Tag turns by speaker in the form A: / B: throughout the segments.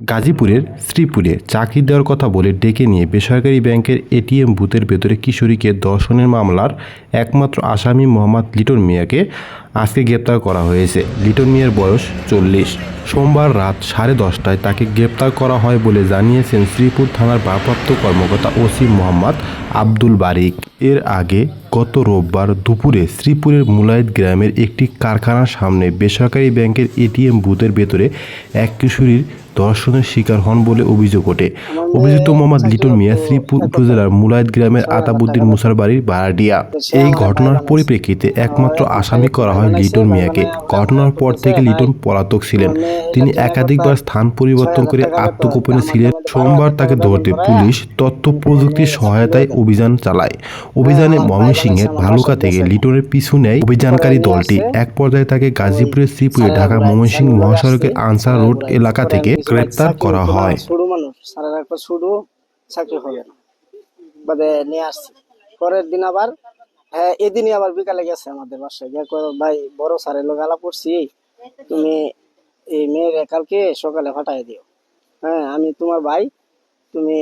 A: গাজীপুরের শ্রীপুরে চাকরি দেওয়ার কথা বলে ডেকে নিয়ে বেসরকারি ব্যাংকের এটিএম বুথের ভেতরে কিশোরীকে দর্শনের মামলার একমাত্র আসামি মোহাম্মদ লিটন মিয়াকে আজকে গ্রেপ্তার করা হয়েছে। লিটন মিয়ার বয়স চল্লিশ। সোমবার রাত সাড়ে দশটায় তাকে গ্রেপ্তার করা হয় বলে জানিয়েছেন শ্রীপুর থানার ভারপ্রাপ্ত কর্মকর্তা ওসি মোহাম্মদ আব্দুল বারিক। এর আগে গত রোববার দুপুরে শ্রীপুরের মুলাইদ গ্রামের একটি কারখানার সামনে বেসরকারি ব্যাংকের এটিএম বুথের ভেতরে এক কিশোরীর ধর্ষণের শিকার হন বলে অভিযোগ ওঠে। অভিযুক্ত মোহাম্মদ লিটন মিয়া শ্রীপুর উপজেলার মুলাইদ গ্রামের আতাবুদ্দিন মুসার বাড়ির ভাড়াটিয়া এই ঘটনার পরিপ্রেক্ষিতে একমাত্র আসামি করা হয় লিটন মিয়াকে। ঘটনার পর থেকে লিটন পলাতক ছিলেন। তিনি একাধিকবার স্থান পরিবর্তন করে আত্মগোপনে ছিলেন। সোমবার তাকে ধরতে পুলিশ তথ্য প্রযুক্তির সহায়তায় অভিযান চালায়। অভিযানে ময়মনসিংহের ভালুকা থেকে লিটনের পিছু নেয় অভিযানকারী দলটি। এক পর্যায়ে তাকে গাজীপুরের শ্রীপুরে ঢাকা ময়মনসিংহ মহাসড়কের আনসার রোড এলাকা থেকে গ্রেপ্তার করা হয়।
B: পরের দিন আবার হ্যাঁ এদিনই আবার বিকালে গেছে আমাদের বাসায়। যে ভাই বড় স্যারের লোক আলাপ করছি। তুমি এই মেয়ের কালকে সকালে ফাটাই দিও। হ্যাঁ আমি তোমার ভাই তুমি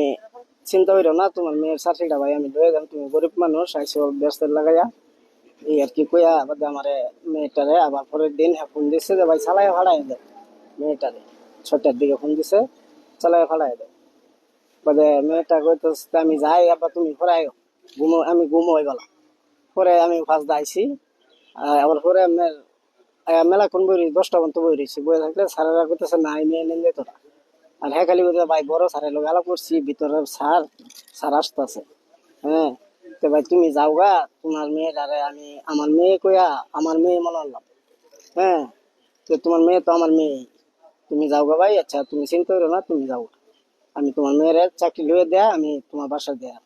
B: চিন্তা করিও না, তোমার মেয়ের চাকরিটা ভাই আমি লয়ে যাম, তুমি গরিব মানুষ, আইসো ব্যস্ত লাগাইয়া। এই আর কি কইয়া বাদে আমারে মেয়েটারে আবার পরের দিন হ্যাঁ ফোন দিচ্ছে যে, ভাই চালাই ফাটাই দেয় মেয়েটারে ছটার দিকে ফোন দিছে চালাই ফাটাই দেয় বাদে মেয়েটা কইতেছে আমি যাই আবার তুমি ফরাই ঘুমো, আমি ঘুমো হয়ে গেলাম। পরে আমি ফার্স্ট আইছি। আবার পরে আমার মেলা কোন বই দশটা পর্যন্ত বই রয়েছে। বই থাকলে স্যারেরা কইতেছে, না, এই মেয়ে নেন যেত না। আর হ্যাঁ খালি বলতে ভাই, বড় স্যারের লোক আলাপ করছি ভিতরে স্যার স্যার আসতেছে। হ্যাঁ তো ভাই, তুমি যাও গা, তোমার মেয়েটারে আমি, আমার মেয়ে কইয়া আমার মেয়ে মনে হলাম হ্যাঁ তো তোমার মেয়ে তো আমার মেয়ে। তুমি যাও গা ভাই আচ্ছা তুমি চিন্তা করো না, তুমি যাও। আমি তোমার মেয়ের চাকরি লুয়ে দেয়া, আমি তোমার বাসা দেয়া।